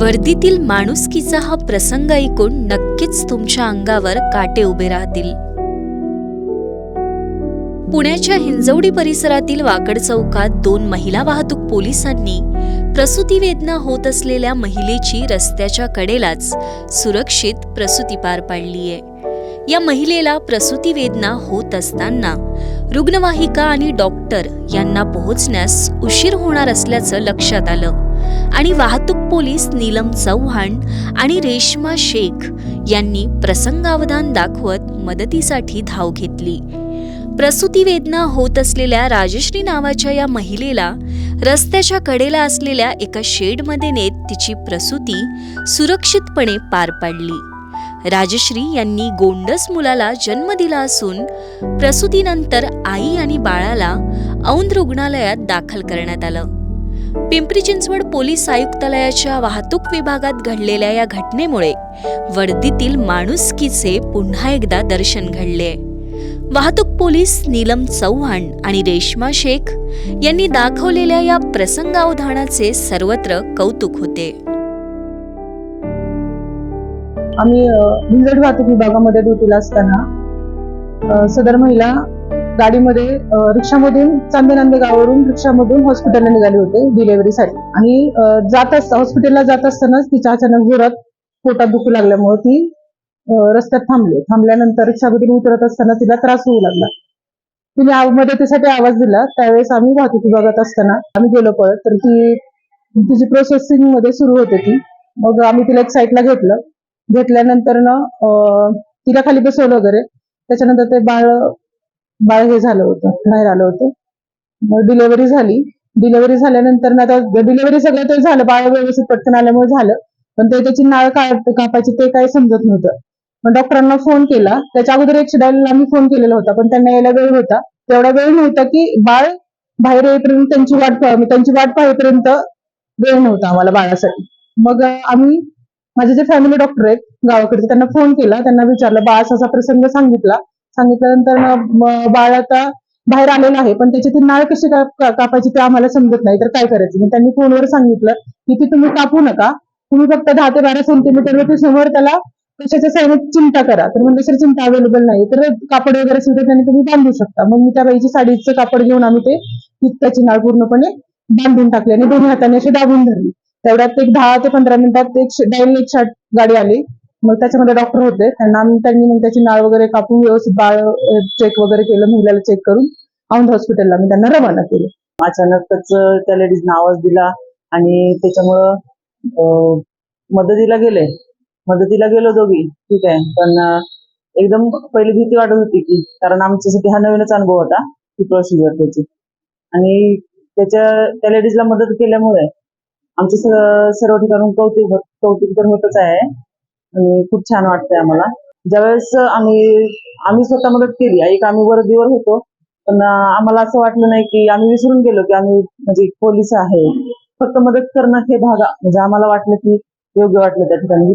वर्दीतील माणुसकीचा हा प्रसंग ऐकून नक्कीच तुमच्या अंगावर काटे उभे राहतील. पुण्याच्या हिंजवडी परिसरातील वाकड चौकात दोन महिला वाहतूक पोलिसांनी प्रसूती वेदना होत असलेल्या महिलेची रस्त्याच्या कडेलाच सुरक्षित प्रसूती पार पाडली आहे या महिलेला प्रसूती वेदना होत असताना रुग्णवाहिका आणि डॉक्टर यांना पोहोचण्यास उशीर होणार असल्याचं लक्षात आलं. आणि वाहतूक पोलीस नीलम चव्हाण आणि रेश्मा शेख यांनी प्रसंगावधान दाखवत मदतीसाठी धाव घेतली. प्रसूती वेदना होत असलेल्या राजश्री नावाच्या या महिलेला रस्त्याच्या कडेला असलेल्या एका शेडमध्ये नेत तिची प्रसूती सुरक्षितपणे पार पाडली. राजश्री यांनी गोंडस मुलाला जन्म दिला असून प्रसूतीनंतर आई आणि बाळाला औंध रुग्णालयात दाखल करण्यात आलं. पिंपरी चिंचवड पोलीस आयुक्तालयाच्या वाहतूक विभागात घडलेल्या या घटनेमुळे वर्दीतील माणुसकीचे पुन्हा एकदा दर्शन घडले. वाहतूक पोलीस नीलम चव्हाण आणि रेश्मा शेख यांनी दाखवलेल्या या प्रसंगावधानाचे सर्वत्र कौतुक होते. आम्ही वाहतूक विभागामध्ये ड्युटीला असताना सदर महिला गाडीमध्ये रिक्षामधून रिक्षामधून चांदेनांदे गावावरून रिक्षामधून हॉस्पिटलला निघाले होते डिलेव्हरीसाठी आणि जात असता हॉस्पिटलला जात असतानाच तिच्या अचानक जोरात पोटात दुखू लागल्यामुळे ती रस्त्यात थांबली. थांबल्यानंतर रिक्षामधून उतरत असताना तिला त्रास होऊ लागला. तिने मदतीसाठी आवाज दिला. त्यावेळेस आम्ही वाहतूक विभागात असताना आम्ही गेलो पळत तर ती तिची प्रोसेसिंगमध्ये सुरू होते ती. मग आम्ही तिला एक साईडला घेतलं. घेतल्यानंतर ना तिला खाली बसवलं वगैरे. त्याच्यानंतर ते बाळ बाळ हे झालं होतं बाहेर आलं होतं. मग डिलेव्हरी झाली. डिलेव्हरी झाल्यानंतर ना आता डिलेव्हरी सगळं ते झालं बाळ व्यवस्थित पटकन आल्यामुळे झालं. पण ते त्याची नाळ काय कापायची ते काही समजत नव्हतं. मग डॉक्टरांना फोन केला. त्याच्या अगोदर एक डायलला आम्ही फोन केलेला होता पण त्यांना यायला वेळ होता. तेवढा वेळ नव्हता की बाळ बाहेर येईपर्यंत त्यांची वाट त्यांची वाट पाहेपर्यंत वेळ नव्हता आम्हाला बाळासाठी. मग आम्ही माझे जे फॅमिली डॉक्टर आहेत गावाकडचे त्यांना फोन केला. त्यांना विचारलं बाळ असा प्रसंग सांगितला सांगितल्यानंतर ना बाळ आता बाहेर आलेलं आहे. पण त्याची ती नाळ कशी कापायची ते आम्हाला समजत नाही. तर काय करायचं? मग त्यांनी फोनवर सांगितलं की ती तुम्ही कापू नका. तुम्ही फक्त दहा ते बारा सेंटीमीटर वरती समोर त्याला कशाच्या साईडने चिंता करा. तर म्हणजे सर चिंता अवेलेबल नाही. तर कापड वगैरे सुद्धा त्यांनी तुम्ही बांधू शकता. मग मी त्या बाईची साडीचं कापड घेऊन आम्ही ते त्याची नाळ पूर्णपणे बांधून टाकली आणि दोन्ही हाताने अशी दाबून धरली. तेवढ्यात एक दहा ते पंधरा मिनिटात एक डायल एक शाट गाडी आली. मग त्याच्यामध्ये डॉक्टर होते. त्यांना त्यांनी मग त्याची नाळ वगैरे कापून व्यवस्थित बाळ चेक वगैरे केलं महिलाला चेक करून औंध हॉस्पिटलला मी त्यांना रवाना केलं. अचानकच त्या लेडीजने आवाज दिला आणि त्याच्यामुळं मदतीला गेले. मदतीला गेलो दोघी. ठीक आहे. पण एकदम पहिली भीती वाटत होती की कारण आमच्यासाठी हा नवीनच अनुभव होता ती प्रोसिजर त्याची. आणि त्याच्या त्या लेडीजला मदत केल्यामुळे आमचं सर्व ठिकाणून कौतुक कौतुक तर होतच आहे. आणि खूप छान वाटतंय आम्हाला. ज्यावेळेस आम्ही आम्ही स्वतः मदत केली. एक आम्ही वर्दीवर होतो. पण आम्हाला असं वाटलं नाही की आम्ही विसरून गेलो की आम्ही म्हणजे पोलीस आहे. फक्त मदत करणं हे भागा म्हणजे आम्हाला वाटलं की योग्य वाटलं त्या ठिकाणी.